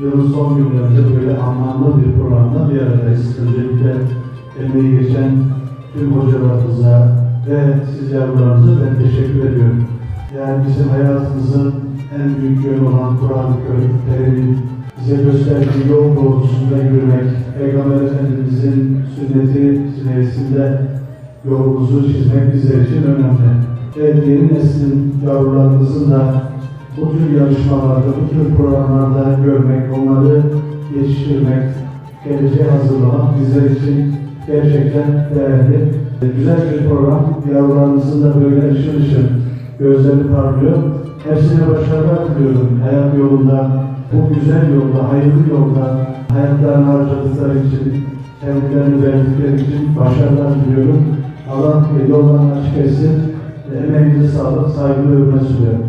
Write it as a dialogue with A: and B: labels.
A: yılın son günlerinde böyle anlamlı bir programda bir aradayız. Öncelikle emeği geçen tüm hocalarımıza ve siz yavrularınıza ben teşekkür ediyorum. Yani bizim hayatımızın en büyük yönü olan Kur'an-ı Kerim'in bize gösterdiği yol doğrultusunda yürümek, Peygamber Efendimizin sünneti sünnetinde yolumuzu çizmek bizler için önemli. Ve yeni neslin yavrularımızın da bu tür yarışmalarda, bu tür programlarda görmek, onları yetiştirmek, geleceğe hazırlamak bizler için gerçekten değerli. Güzel bir program, yavrularımızın da böyle ışıl ışıl gözleri parlıyor. Hepsine başarılar diliyorum hayat yolunda, bu güzel yolda, hayırlı yolda hayatlarını harcadıkları için, kendilerini verdikleri için başarılar diliyorum. Allah yollarını açık etsin. Emeğinize sağlık, saygı ve hürmet sunuyorum.